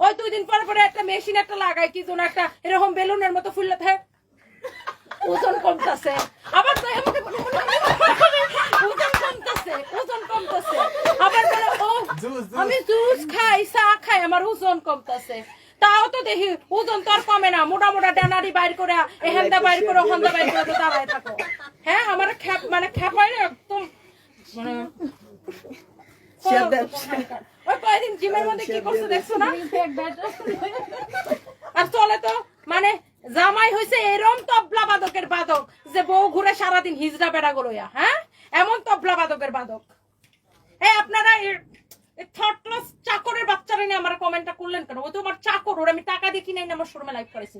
ওই দুই দিন পরে পরে একটা মেশিন একটা লাগাই কি যেন একটা এরকম বেলুনের মতো ফুললে থাকে ওজন কমতেছে। আবার তো আমাকে বলে বলে, ওজন কমতেছে ওজন কমতেছে। আবার বলে ও আমি জুস খাই চা খাই আমার ওজন কমতেছে। তাও তো দেখি ওজন তো আর কমে না মোটা মোটা ডানারি বাইর করে এহেন্দা বাইর করে ওখানদা বাইর করে তো দাঁড়ায় থাকো। হ্যাঁ আমার খ্যাপ মানে খ্যাপ হয় না একদম মানে কয়দিন জিমের মধ্যে কি করছে দেখছ না? আর চলে তো মানে জামাই হয়েছে এরম তবলা বাদকের বাদক যে বউ ঘুরে সারাদিন হিজড়া বেড়া গলোয়া হ্যাঁ? এমন তবলা বাদকের বাদক। এই আপনারা চাকরের বাচ্চারা নিয়ে আমার কমেন্টটা করলেন কেন? ও তো আমার চাকর ওর আমি টাকা দিয়ে কিনে আমার শোরুমে লাইভ করেছি।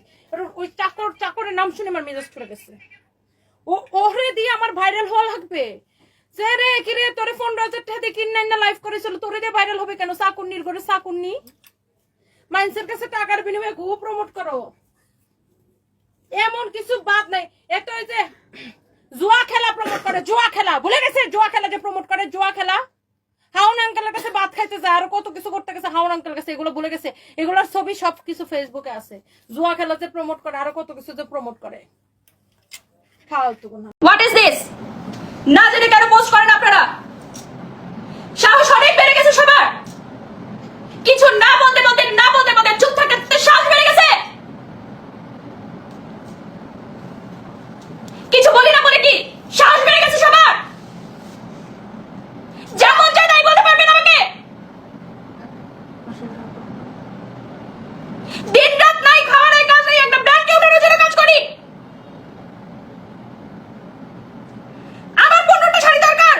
ওই চাকর চাকরের নাম শুনে আমার মেজাজ ছুড়ে গেছে। ও ওরে দিয়ে আমার ভাইরাল হওয়া লাগবে। জুয়া খেলা যে প্রমোট করে, জুয়া খেলা? হাউন আঙ্কেলের কাছে ভাত খাইতে যায়, আর কত কিছু করতে গেছে হাউন আঙ্কেল এগুলো ভুলে গেছে। এগুলোর ছবি সব কিছু ফেসবুকে আছে। জুয়া খেলা যে প্রমোট করে, আরও কত কিছু যে প্রমোট করে। ফালতু হোয়াট ইজ দিস না জেনে কেন পোস্ট করেন আপনারা সাহস অনেক বেড়ে গেছে সবার কিছু না বলতে বলতে না বলতে বলতে চুপ থাকতে সাহস বেড়ে গেছে কিছু বলি না বলে কি সাহস বেড়ে গেছে সবার যেমন চাই তাই বলতে পারবেন আমাকে দিন রাত নাই খাওয়া নাই কাজ নাই একটা ব্র্যান্ডকে উঠানোর জন্য কাজ করি আমার পনেরোটা শাড়ি দরকার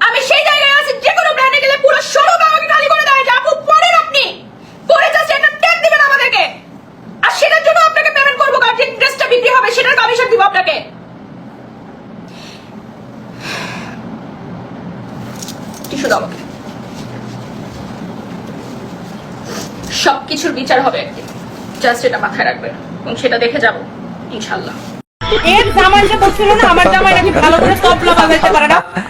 আমি সেই জায়গায় আছি যে কোনো ব্র্যান্ডে গেলে পুরো শোরুম আমাকে খালি করে দেয় যে আপু পরেন আপনি পরে জাস্ট একটা ট্যাগ দিবেন আমাদেরকে আর সেটার জন্য আপনাকে পেমেন্ট করব কারণ যে ড্রেসটা বিক্রি হবে সেটার আমাকে। সবকিছুর বিচার হবে জাস্ট এটা মাথায় রাখবেন এবং সেটা দেখে যাব ইনশাল্লাহ।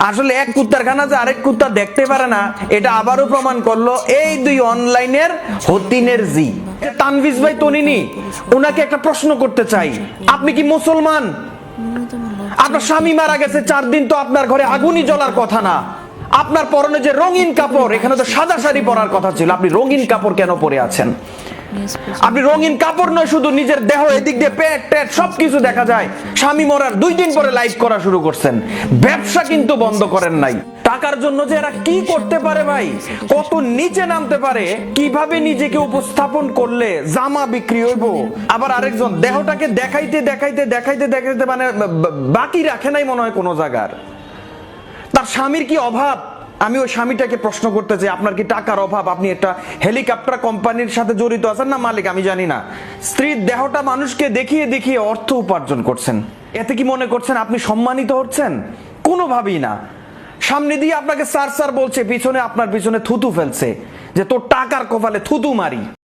আসলে এক কুত্তার খানা যে আরেক কুত্তা দেখতে পারে না, এটা আবারও প্রমাণ করল এই দুই অনলাইনের হতিনের জি। তানভিজ ভাই তনিনি ওনাকে একটা প্রশ্ন করতে চাই। আপনি কি মুসলমান? আপনার স্বামী মারা গেছে, চার দিন তো আপনার ঘরে আগুনই জ্বলার কথা না। আপনার পরনে যে রঙিন কাপড়, এখানে তো সাদা শাড়ি পরার কথা ছিল। আপনি রঙিন কাপড় কেন পরে আছেন? আপনি রঙিন কাপড় নয়, শুধু নিজের দেহ এদিক দিয়ে পেট, টেট, সবকিছু দেখা যায়। স্বামী মরার দুই দিন পরে লাইভ করা শুরু করছেন। ব্যবসা কিন্তু বন্ধ করেন নাই। টাকার জন্য যে এরা কি করতে পারে ভাই? কত নিচে নামতে পারে? কীভাবে নিজেকে উপস্থাপন করলে জামা বিক্রি হইব? আবার আরেকজন, দেহটাকে দেখাইতে দেখাইতে দেখাইতে দেখাইতে মানে বাকি রাখে নাই মনে হয় কোনো জায়গার। তার স্বামীর কি অভাব? আমি ওই স্বামীটাকে প্রশ্ন করতে চাই, আপনার কি টাকার অভাব? আপনি একটা হেলিকপ্টার কোম্পানির সাথে জড়িত আছেন না, মালিক? আমি জানি না। স্ত্রীর দেহটা মানুষকে দেখিয়ে দেখিয়ে অর্থ উপার্জন করছেন। এতে কি মনে করছেন আপনি সম্মানিত হচ্ছেন? কোনোভাবেই না। সামনে দিয়ে আপনাকে সার স্যার বলছে, পিছনে আপনার পিছনে থুতু ফেলছে, যে তোর টাকার কপালে থুতু মারি।